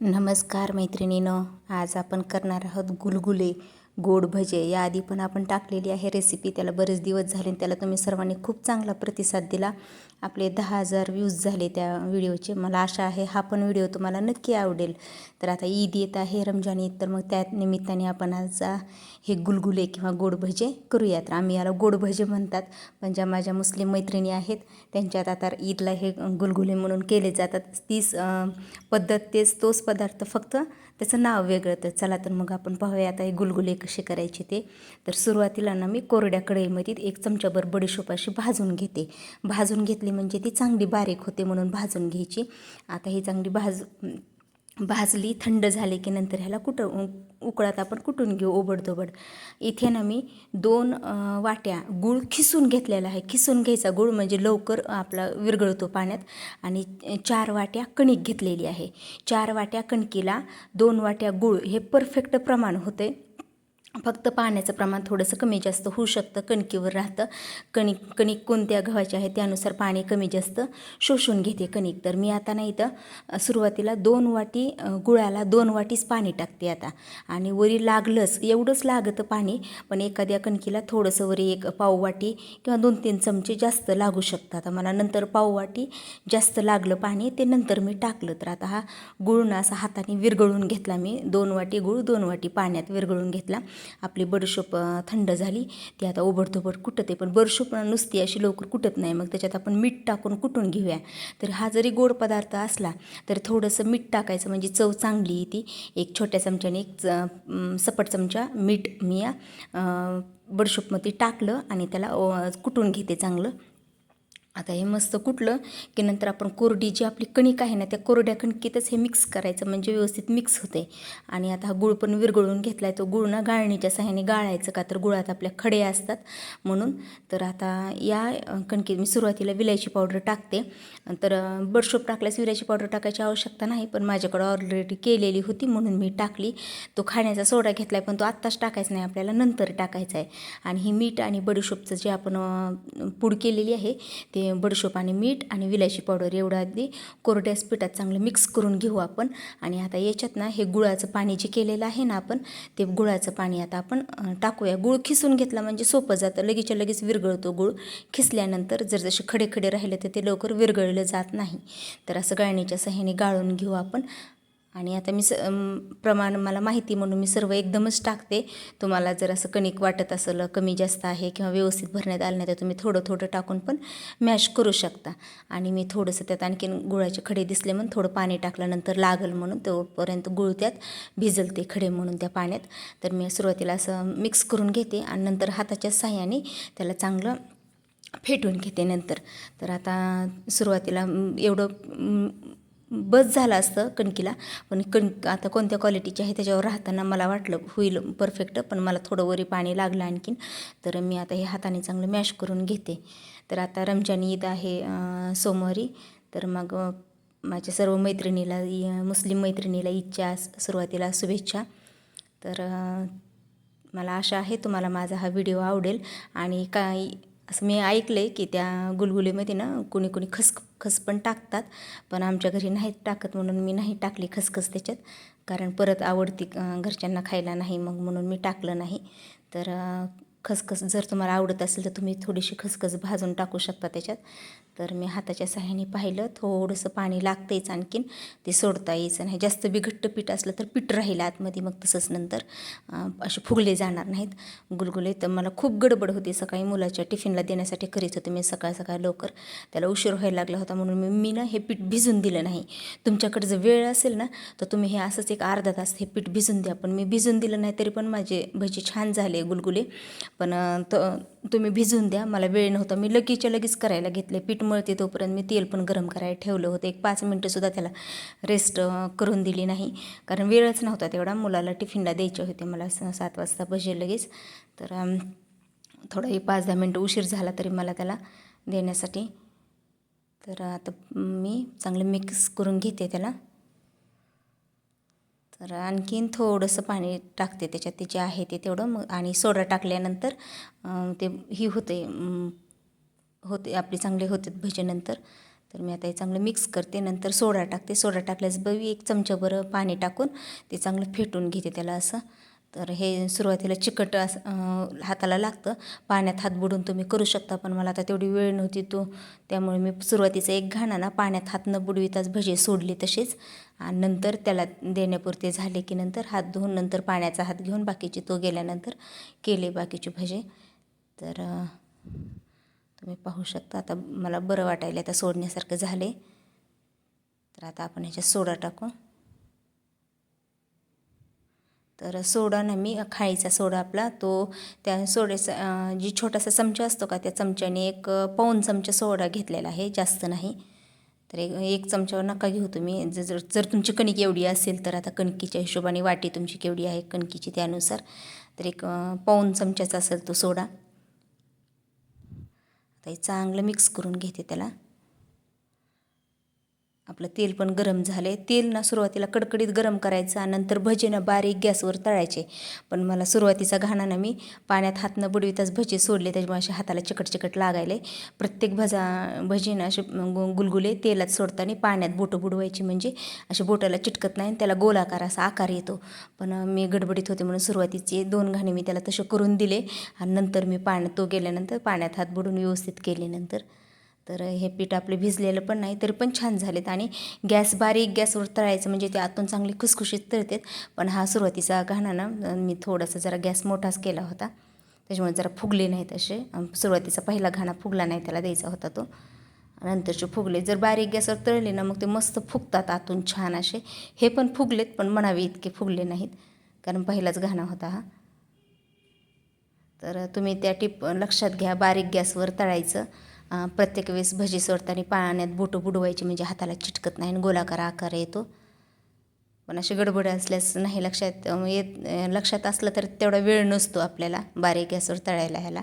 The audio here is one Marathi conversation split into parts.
नमस्कार मैत्रिणीनं आज आपण करणार आहोत गुलगुले. गोड भजे याआधी पण आपण टाकलेली आहे रेसिपी त्याला बरेच दिवस झाले आणि त्याला तुम्ही सर्वांनी खूप चांगला प्रतिसाद दिला. आपले दहा हजार व्ह्यूज झाले त्या व्हिडिओचे मला आशा आहे हा पण व्हिडिओ तुम्हाला नक्की आवडेल. तर आता ईद येत आहे रमजान ईद. तर मग त्या निमित्ताने आपण आज हे गुलगुले किंवा गोड भजे करूयात. तर आम्ही याला गोड भजे म्हणतात. पण ज्या माझ्या मुस्लिम मैत्रिणी आहेत त्यांच्यात आता ईदला हे गुलगुले म्हणून केले जातात. तीच पद्धत तेच तोच पदार्थ फक्त त्याचं नाव वेगळं तर चला तर मग आपण पाहूया. आता हे गुलगुले कसे करायचे ते. तर सुरुवातीला ना मी कोरड्या कढईमध्ये एक चमचाभर बडीशोप अशी भाजून घेते. भाजून घेतली म्हणजे ती चांगली बारीक होते म्हणून भाजून घ्यायची. आता ही चांगली भाज भाजली थंड झाली की नंतर ह्याला कुटं उकळात आपण कुटून घेऊ? ओबडधोबड. इथे ना मी दोन वाट्या गूळ खिसून घेतलेला आहे. खिसून घ्यायचा गूळ म्हणजे लवकर आपला विरघळतो पाण्यात. आणि चार वाट्या कणिक घेतलेली आहे. चार वाट्या कणकीला दोन वाट्या गूळ हे परफेक्ट प्रमाण होते फक्त पाण्याचं प्रमाण थोडंसं कमी जास्त होऊ शकतं कणकीवर राहतं. कणिक कणिक कोणत्या गव्हाच्या आहे त्यानुसार पाणी कमी जास्त शोषून घेते कणिक. तर मी आता नाही तर सुरुवातीला दोन वाटी गुळाला दोन वाटीच पाणी टाकते आता. आणि वरी लागलंच एवढंच लागतं पाणी पण एखाद्या कणकीला थोडंसं वरी एक पाव वाटी किंवा दोन तीन चमचे जास्त लागू शकतात. आता मला नंतर पाव वाटी जास्त लागलं पाणी ते नंतर मी टाकलं. तर आता हा गुळ ना असा हाताने विरघळून घेतला मी. दोन वाटी गुळ दोन वाटी पाण्यात विरघळून घेतला. आपली बडशोप थंड झाली ती आता ओबडधोबड कुटते पण बडशोप नुसती अशी लवकर कुटत नाही. मग त्याच्यात आपण मीठ टाकून कुटून घेऊया. तर हा जरी गोड पदार्थ असला तर थोडंसं मीठ टाकायचं म्हणजे चव चांगली येते. एक छोट्या चमच्याने एक च सपट चमचा मीठ मी या बडशोपमध्ये टाकलं आणि त्याला कुटून घेते चांगलं. आता हे मस्त कुठलं की नंतर आपण कोरडी जी आपली कणिक आहे ना त्या कोरड्या कणकीतच हे मिक्स करायचं म्हणजे व्यवस्थित मिक्स होते. आणि आता हा गुळ पण विरघळून घेतला आहे तो गुळ ना गाळणीच्या सहाय्याने गाळायचं का तर गुळात आपल्या खडे असतात. म्हणून तर आता या कणकेत कणकीत मी सुरुवातीला विलायची पावडर टाकते. तर बडशोप टाकल्यास विलायची पावडर टाकायची आवश्यकता नाही पण माझ्याकडं ऑलरेडी केलेली होती म्हणून मी टाकली. तो खाण्याचा सोडा घेतला आहे पण तो आत्ताच टाकायचा नाही आपल्याला नंतर टाकायचा आहे आणि ही मीठ आणि बडीशोपचं जे आपण पूड केलेली आहे ते बडशोप आणि मीठ आणि विलायची पावडर एवढं अगदी कोरड्या पिठात चांगलं मिक्स करून घेऊ आपण. आणि आता याच्यात ना हे गुळाचं पाणी जे केलेलं आहे ना आपण ते गुळाचं पाणी आता आपण टाकूया. गुळ खिसून घेतला म्हणजे सोपं जातं. लगेचच्या लगेच विरघळतो गुळ. खिसल्यानंतर जर जसे खडे खडे राहिले तर ते लवकर विरघळलं जात नाही. तर असं गाळणीच्या सहाय्याने गाळून घेऊ आपण. आणि आता मी स प्रमाण मला माहिती म्हणून मी सर्व एकदमच टाकते. तुम्हाला जर असं कणिक वाटत असेल कमी जास्त आहे किंवा व्यवस्थित भरण्यात आलं नाही तर तुम्ही थोडं थोडं टाकून पण मॅश करू शकता. आणि मी थोडंसं त्यात आणखीन गुळाचे खडे दिसले म्हणून थोडं पाणी टाकल्यानंतर लागल म्हणून तोपर्यंत गुळ त्यात भिजल ते खडे म्हणून त्या पाण्यात. तर मी सुरुवातीला असं मिक्स करून घेते आणि नंतर हाताच्या साह्याने त्याला चांगलं फेटून घेते नंतर. तर आता सुरुवातीला एवढं बस झालं असतं कणकीला. पण कण आता कोणत्या क्वालिटीची आहे त्याच्यावर राहताना मला वाटलं होईल परफेक्ट पण मला थोडं वरी पाणी लागलं आणखीन. तर मी आता हे हाताने चांगलं मॅश करून घेते. तर आता रमजान ईद आहे सोमवारी. तर मग माझ्या सर्व मैत्रिणीला मुस्लिम मैत्रिणीला ईदच्या सुरुवातीला शुभेच्छा. तर मला आशा आहे तुम्हाला माझा हा व्हिडिओ आवडेल. आणि काही असं मी ऐकलं आहे की त्या गुलगुलीमध्ये ना कोणी कोणी खस खस पण टाकतात पण आमच्या घरी नाहीत टाकत म्हणून मी नाही टाकली खसखस त्याच्यात. कारण परत आवडती घरच्यांना खायला नाही मग म्हणून मी टाकलं नाही. तर खसखस जर तुम्हाला आवडत असेल तर तुम्ही थोडीशी खसखस भाजून टाकू शकता त्याच्यात. तर मी हाताच्या सहाय्याने पाहिलं थोडंसं पाणी लागतेच आणखीन ते सोडता यायचं नाही. जास्त बिघट्ट पीठ असलं तर पीठ राहील आतमध्ये मग तसंच नंतर असे फुगले जाणार नाहीत. गुलगुले तर मला खूप गडबड होती. सकाळी मुलाच्या टिफिनला देण्यासाठी करीत होते मी सकाळ सकाळ लवकर. त्याला उशीर व्हायला लागला होता म्हणून मी मी ना हे पीठ भिजून दिलं नाही. तुमच्याकडे जर वेळ असेल ना तर तुम्ही हे असंच एक अर्धा तास हे पीठ भिजून द्या. पण मी भिजून दिलं नाही तरी पण माझे भजी छान झाले गुलगुले पण त तुम्ही भिजून द्या. मला वेळ नव्हता. मी लगेचच्या लगेच करायला घेतले. पीठ मळते तोपर्यंत मी तेल पण गरम करायला ठेवलं होतं. एक पाच मिनटंसुद्धा त्याला रेस्ट करून दिली नाही. कारण वेळच नव्हता तेवढा. मुलाला टिफिनला द्यायचे होते मला स- सात वाजता भजे लगेच. तर थोडाही पाच दहा मिनटं उशीर झाला तरी मला त्याला देण्यासाठी. तर आता मी चांगलं मिक्स करून घेते त्याला. तर आणखीन थोडंसं पाणी टाकते त्याच्यात ते जे आहे ते तेवढं मग आणि सोडा टाकल्यानंतर ते ही होते होते आपले चांगले होते भजेनंतर. तर मी आता हे चांगलं मिक्स करते नंतर सोडा टाकते. सोडा टाकल्यास बवी एक चमच्याभर पाणी टाकून ते चांगलं फेटून घेते त्याला असं. तर हे सुरुवातीला चिकट असं हाताला लागतं. पाण्यात हात बुडून तुम्ही करू शकता पण मला आता तेवढी वेळ नव्हती तो. त्यामुळे मी सुरुवातीचं एक घाणा ना पाण्यात हात न बुडविताच भजे सोडले तशीच आणि नंतर त्याला देण्यापुरते झाले की नंतर हात धुवून नंतर पाण्याचा हात घेऊन बाकीचे तो गेल्यानंतर केले बाकीचे भजे. तर तुम्ही पाहू शकता आता मला बरं वाटायला आता सोडण्यासारखं झाले तर आता आपण ह्याच्यात सोडा टाकू. तर सोडा ना मी खाळीचा सोडा आपला. तो त्या सोड्याचा जी छोटासा चमचा असतो का त्या चमच्याने एक पाऊन चमचा सोडा घेतलेला आहे जास्त नाही. तर एक एक चमच्यावर नका घेऊ तुम्ही. जर जर तुमची कणिक एवढी असेल तर आता कणकीच्या हिशोबाने वाटी तुमची केवढी आहे कणकीची त्यानुसार. तर एक पाऊन चमच्याचा असेल तो सोडा. आता चांगलं मिक्स करून घेते त्याला. आपलं तेल पण गरम झाले तेल ना सुरुवातीला कडकडीत गरम करायचं नंतर भजेनं बारीक गॅसवर तळायचे. पण मला सुरुवातीचा घाणा ना मी पाण्यात हात न बुडविताच भजे सोडले त्याच्यामुळे असे हाताला चिकट चिकट लागायले. प्रत्येक भजा भजीनं असे गु- गुलगुले तेलात सोडताना पाण्यात बोटं बुडवायची म्हणजे असे बोटाला चिटकत नाही आणि त्याला गोलाकार असा आकार येतो. पण मी गडबडीत होते म्हणून सुरुवातीचे दोन घाणे मी त्याला तसे करून दिले आणि नंतर मी पाण्यात तो गेल्यानंतर पाण्यात हात बुडून व्यवस्थित केले नंतर तर हे पीठ आपले भिजलेलं पण नाही तरी पण छान झालेत. आणि गॅस बारीक गॅसवर तळायचं म्हणजे ते आतून चांगले खुसखुशीत तळतात. पण हा सुरुवातीचा घाणा ना मी थोडासा जरा गॅस मोठाच केला होता. त्याच्यामुळे जरा फुगले नाहीत असे. सुरुवातीचा पहिला घाणा फुगला नाही त्याला द्यायचा होता तो. नंतरचे फुगले. जर बारीक गॅसवर तळले ना मग ते मस्त फुगतात आतून छान असे. हे पण फुगलेत पण म्हणावे इतके फुगले नाहीत. कारण पहिलाच घाणा होता हा. तर तुम्ही त्या टिप लक्षात घ्या बारीक गॅसवर तळायचं. प्रत्येक वेळेस भजी सोडताना पाण्यात बोटं बुडवायची म्हणजे हाताला चिटकत नाही आणि गोलाकार आकार येतो. पण अशी गडबड असल्यास नाही लक्षात येत लक्षात असलं तर तेवढा वेळ नसतो आपल्याला बारीक गॅसवर तळायला ह्याला.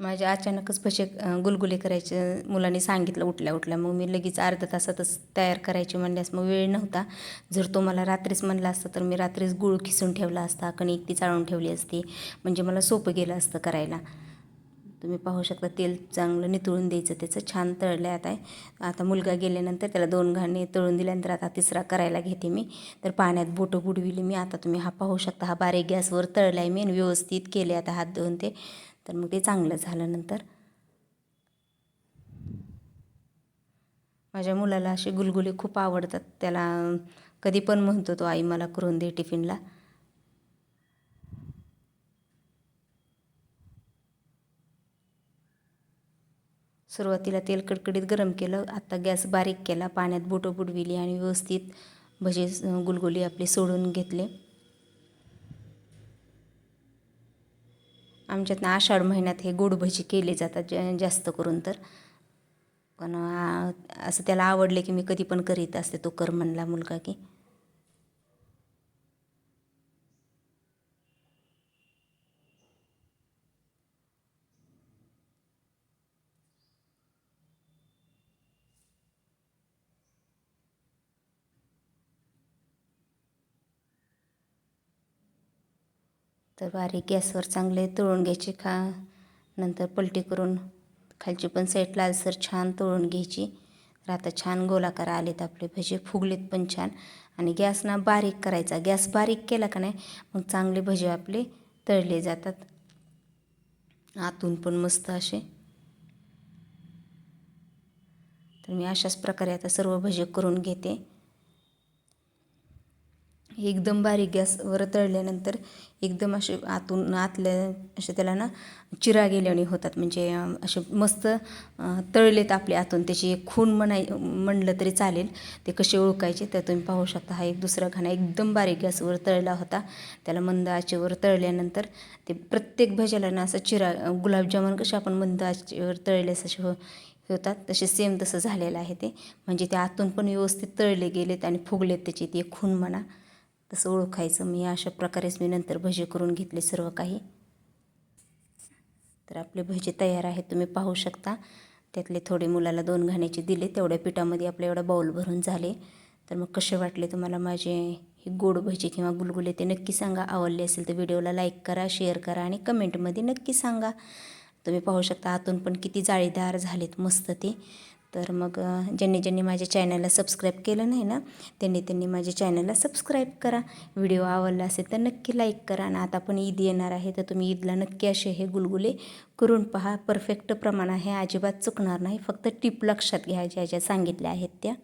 माझ्या अचानकच भजे गुलगुले करायचे. मुलांनी सांगितलं उठल्या उठल्या. मग मी लगेच अर्ध्या तासातच तयार करायची म्हणल्यास मग वेळ नव्हता. जर तो मला रात्रीच म्हणला असता तर मी रात्रीच गुळ खिसून ठेवला असता कणिक ती चाळून ठेवली असती. म्हणजे मला सोपं गेलं असतं करायला. तुम्ही पाहू शकता तेल चांगलं नितळून द्यायचं त्याचं छान तळलं आहे आता. आता मुलगा गेल्यानंतर त्याला दोन घाणे तळून दिल्यानंतर आता तिसरा करायला घेते मी. तर पाण्यात बोटं बुडविली मी. आता तुम्ही हा पाहू शकता हा बारीक गॅसवर तळला आहे मी आणि व्यवस्थित केले आता हात धुवून ते. तर मग ते चांगलं झाल्यानंतर माझ्या मुलाला असे गुलगुले खूप आवडतात. त्याला कधी पण म्हणतो तो आई मला करून दे टिफिनला. सुरुवातीला तेल कडकडीत गरम केलं. आता गॅस बारीक केला. पाण्यात बोटं बुडविली आणि व्यवस्थित भजे गुलगुली आपले सोडून घेतले. आमच्यात ना आषाढ महिन्यात हे गोडभजी केले जातात ज जास्त करून तर. पण असं त्याला आवडले की मी कधी पण करीत असते तो कर म्हणला मुलगा की. तर बारीक गॅसवर चांगले तळून घ्यायचे खा नंतर पलटी करून खालची पण साईड लालसर छान तळून घ्यायची. तर आता छान गोलाकार आलेत आपले भजे फुगलेत पण छान. आणि गॅस ना बारीक करायचा. गॅस बारीक केला का नाही मग चांगले भजे आपले तळले जातात. आतून पण मस्त असे. तर मी अशाच प्रकारे आता सर्व भजे करून घेते. एकदम बारीक गॅसवर तळल्यानंतर एकदम असे आतून आतल्या असे त्याला ना चिरा गेल्याने होतात. म्हणजे असे मस्त तळलेत आपले आतून. त्याची एक खून म्हणाय म्हणलं तरी चालेल. ते कसे ओळखायचे तर तुम्ही पाहू शकता. हा एक दुसरा खाना एकदम बारीक गॅसवर तळला होता. त्याला मंद आचेवर तळल्यानंतर ते प्रत्येक भज्याला ना असं चिरा गुलाबजामुन कसे आपण मंद आचेवर तळल्यास असे हो होतात. तसे सेम तसं झालेलं आहे ते. म्हणजे ते आतून पण व्यवस्थित तळले गेलेत आणि फुगलेत त्याची. ते खून म्हणा. तसं ओळखायचं. मी अशा प्रकारेच मी नंतर भजे करून घेतले सर्व काही. तर आपले भजे तयार आहेत. तुम्ही पाहू शकता. त्यातले थोडे मुलाला दोन घाण्याचे दिले. तेवढ्या पिठामध्ये आपल्या एवढा बाऊल भरून झाले. तर मग कसे वाटले तुम्हाला माझे हे गोड भजे किंवा गुलगुले ते नक्की सांगा. आवडले असेल तर व्हिडिओला लाईक करा शेअर करा आणि कमेंटमध्ये नक्की सांगा. तुम्ही पाहू शकता आतून पण किती जाळीदार झालेत मस्त ते. तर मग ज्यांनी ज्यांनी माझ्या चॅनलला सबस्क्राईब केलं नाही ना त्यांनी त्यांनी माझ्या चॅनलला सबस्क्राईब करा. व्हिडिओ आवडला असेल तर नक्की लाईक करा. आणि आता पण ईद येणार आहे तर तुम्ही ईदला नक्की असे हे गुलगुले करून पहा. परफेक्ट प्रमाण आहे. अजिबात चुकणार नाही. फक्त टिप लक्षात घ्या ज्या ज्या सांगितल्या आहेत त्या.